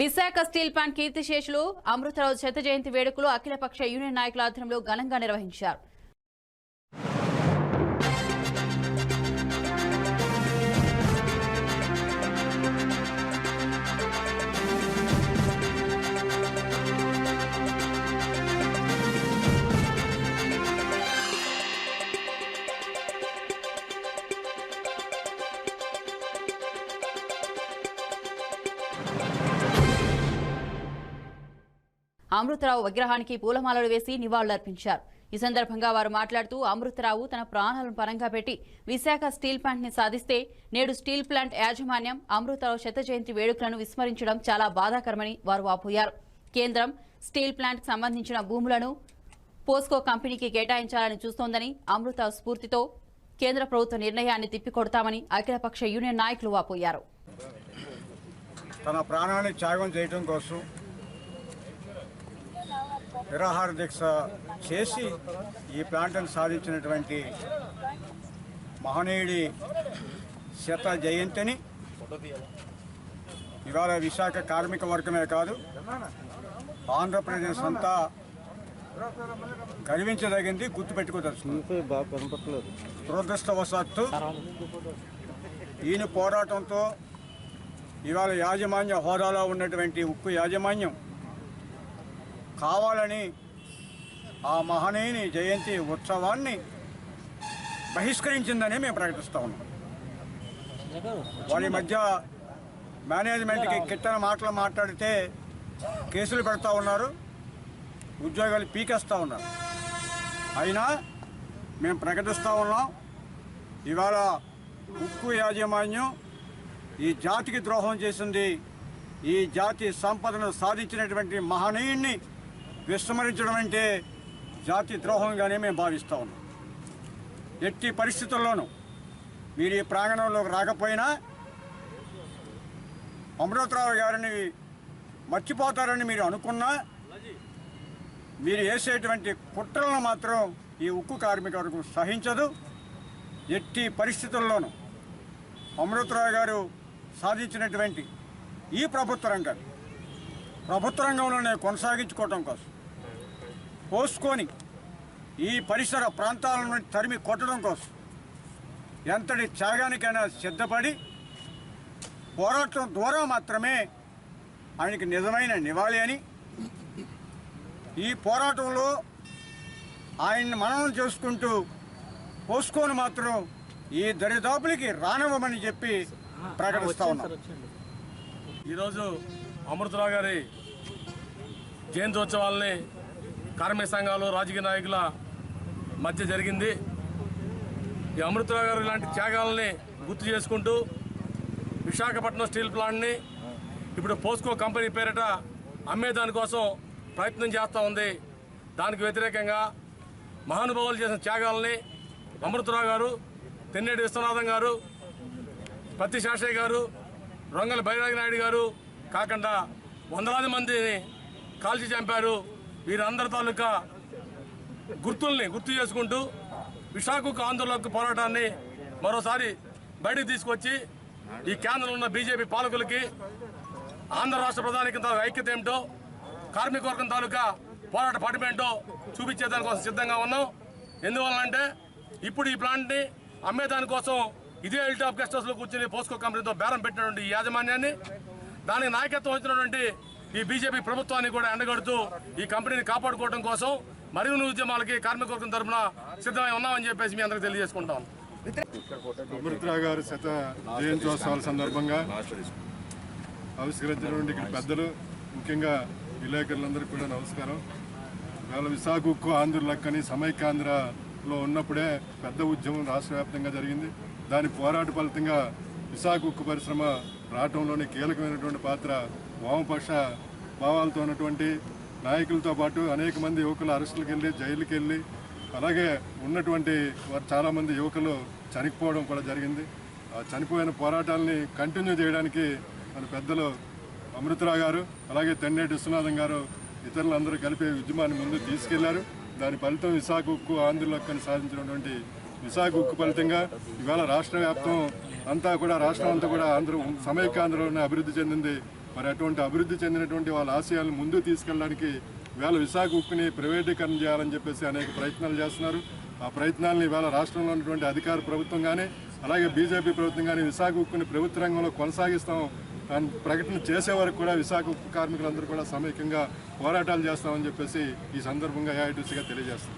Visakha steel plant కీర్తిశేషులు అమృతరావు శత జయంతి వేడుకలు అఖిలపక్ష యూనియన్ నాయకుల ఆధ్వర్యంలో ఘనంగా నిర్వహించారు. అమృతరావు విగ్రహానికి పూలమాలలు వేసి నివాళులర్పించారు. ఈ సందర్భంగా వారు మాట్లాడుతూ అమృతరావు తన ప్రాణాలను పరంగా పెట్టి విశాఖ స్టీల్ ప్లాంట్ని సాధిస్తే నేడు స్టీల్ ప్లాంట్ యాజమాన్యం అమృతరావు శత జయంతి వేడుకలను విస్మరించడం చాలా బాధాకరమని వారు వాపోయారు. కేంద్రం స్టీల్ ప్లాంట్కు సంబంధించిన భూములను పోస్కో కంపెనీకి కేటాయించాలని చూస్తోందని అమృత స్ఫూర్తితో కేంద్ర ప్రభుత్వ నిర్ణయాన్ని తిప్పికొడతామని అఖిలపక్ష యూనియన్ నాయకులు వాపోయారు. తన ప్రాణాన్ని త్యాగం చేయడం కోసం నిరాహార దీక్ష చేసి ఈ ప్లాంట్ను సాధించినటువంటి మహనీయుడి శత జయంతిని ఇవాళ విశాఖ కార్మిక వర్గమే కాదు ఆంధ్రప్రదేశ్ అంతా గర్వించదగింది గుర్తుపెట్టుకోదలుచుకుంది. కనపట్లేదు దురదృష్టవశాత్తు ఈయన పోరాటంతో ఇవాళ యాజమాన్య హోదాలో ఉన్నటువంటి ఉక్కు యాజమాన్యం కావాలని ఆ మహనీయుని జయంతి ఉత్సవాన్ని బహిష్కరించిందని మేము ప్రకటిస్తూ ఉన్నాం. వారి మధ్య మేనేజ్మెంట్కి కిట్టన మాటలు మాట్లాడితే కేసులు పెడతా ఉన్నారు ఉద్యోగాలు పీకేస్తూ ఉన్నారు. అయినా మేము ప్రకటిస్తూ ఉన్నాం ఇవాళ ఉక్కు యాజమాన్యం ఈ జాతికి ద్రోహం చేసింది ఈ జాతి సంపదను సాధించినటువంటి మహనీయుణ్ణి విస్మరించడం అంటే జాతి ద్రోహంగానే మేము భావిస్తూ ఉన్నాం. ఎట్టి పరిస్థితుల్లోనూ మీరు ఈ ప్రాంగణంలోకి రాకపోయినా అమృతరావు గారిని మర్చిపోతారని మీరు అనుకున్నా మీరు వేసేటువంటి కుట్రలను మాత్రం ఈ ఉక్కు కార్మిక వరకు సహించదు. ఎట్టి పరిస్థితుల్లోనూ అమృతరావు గారు సాధించినటువంటి ఈ ప్రభుత్వ రంగం ప్రభుత్వ రంగంలోనే కొనసాగించుకోవటం కోసం పోసుకొని ఈ పరిసర ప్రాంతాల నుండి తరిమి కొట్టడం కోసం ఎంతటి త్యాగానికైనా సిద్ధపడి పోరాటం ద్వారా మాత్రమే ఆయనకి నిజమైన నివాళి అని ఈ పోరాటంలో ఆయన్ని మననం చేసుకుంటూ పోసుకొని మాత్రం ఈ దరిదాపులకి రానివ్వమని చెప్పి ప్రకటిస్తా ఉన్నాం. ఈరోజు అమృతరావు గారి జయంతోత్సవాల్ని కార్మిక సంఘాలు రాజకీయ నాయకుల మధ్య జరిగింది. ఈ అమృతరావు గారు ఇలాంటి త్యాగాలని గుర్తు చేసుకుంటూ విశాఖపట్నం స్టీల్ ప్లాంట్ని ఇప్పుడు పోస్కో కంపెనీ పేరిట అమ్మేదానికోసం ప్రయత్నం చేస్తూ ఉంది. దానికి వ్యతిరేకంగా మహానుభావులు చేసిన త్యాగాలని అమృతరావు గారు తెన్నేటి విశ్వనాథం గారు పత్తి శాషయ్య గారు రొంగల బైరాగి నాయుడు గారు కాకుండా వందలాది మందిని కాల్చి చంపారు. వీరందరి తాలూకా గుర్తుల్ని గుర్తు చేసుకుంటూ విశాఖకు ఆందోళనకు పోరాటాన్ని మరోసారి బయటకు తీసుకొచ్చి ఈ కేంద్రంలో ఉన్న బీజేపీ పాలకులకి ఆంధ్ర రాష్ట్ర ప్రధానికి తాలూకా ఐక్యత ఏమిటో కార్మికవర్గం తాలూకా పోరాట పటిమేంటో చూపించేదానికోసం సిద్ధంగా ఉన్నాం. ఎందువల్లంటే ఇప్పుడు ఈ ప్లాంట్ని అమ్మేదానికోసం ఇదే ఎల్టాప్ గెస్ట్ హౌస్లో కూర్చుని పోస్కో కంపెనీతో బేరం పెట్టినటువంటి ఈ యాజమాన్యాన్ని దానికి నాయకత్వం వచ్చినటువంటి ఈ బీజేపీ ప్రభుత్వాన్ని కూడా ఎండగడుతూ ఈ కంపెనీని కాపాడుకోవడం కోసం మరిన్ని ఉద్యమాలకి కార్మికవర్గం తరఫున సిద్ధమై ఉన్నామని చెప్పేసి మీ అందరికి తెలియజేసుకుంటాం. అమృతరావు గారు శత జయంత్యోత్సవాల సందర్భంగా ఆవిష్కరించినటువంటి ఇక్కడ పెద్దలు ముఖ్యంగా విలేకరులందరికీ కూడా నమస్కారం. ఇవాళ విశాఖ ఉక్కు ఆంధ్రులక్కని సమైక్యాంధ్రలో ఉన్నప్పుడే పెద్ద ఉద్యమం రాష్ట్ర జరిగింది. దాని పోరాట ఫలితంగా విశాఖ ఉక్కు పరిశ్రమ రావటంలోని కీలకమైనటువంటి పాత్ర వామపక్ష భావాలతో ఉన్నటువంటి నాయకులతో పాటు అనేక మంది యువకులు అరెస్టులకు వెళ్ళి జైలుకి వెళ్ళి అలాగే ఉన్నటువంటి వారు చాలామంది యువకులు చనిపోవడం కూడా జరిగింది. ఆ చనిపోయిన పోరాటాలని కంటిన్యూ చేయడానికి మన పెద్దలు అమృతరావు గారు అలాగే తెన్నేటి విశ్వనాథం గారు ఇతరులందరూ కలిపి ఉద్యమాన్ని ముందు తీసుకెళ్ళారు. దాని ఫలితం విశాఖ ఉక్కు ఆంధ్రలోకి సాధించినటువంటి విశాఖ ఉక్కు ఫలితంగా ఇవాళ రాష్ట్ర వ్యాప్తం అంతా కూడా రాష్ట్రం అంతా కూడా ఆంధ్ర సమైక్యాంధ్రలోనే అభివృద్ధి చెందింది. మరి అటువంటి అభివృద్ధి చెందినటువంటి వాళ్ళ ఆశయాలను ముందుకు తీసుకెళ్ళడానికి వేళ విశాఖ ఉక్కుని ప్రైవేటీకరణ చేయాలని చెప్పేసి అనేక ప్రయత్నాలు చేస్తున్నారు. ఆ ప్రయత్నాలను ఇవాళ రాష్ట్రంలో ఉన్నటువంటి అధికార ప్రభుత్వం కానీ అలాగే బీజేపీ ప్రభుత్వం కానీ విశాఖ ఉక్కుని ప్రభుత్వ రంగంలో కొనసాగిస్తాం. దాని ప్రకటన చేసే వరకు కూడా విశాఖ ఉక్కు కార్మికులందరూ కూడా సమైక్యంగా పోరాటాలు చేస్తామని చెప్పేసి ఈ సందర్భంగా ఏఐటీసీగా తెలియజేస్తాం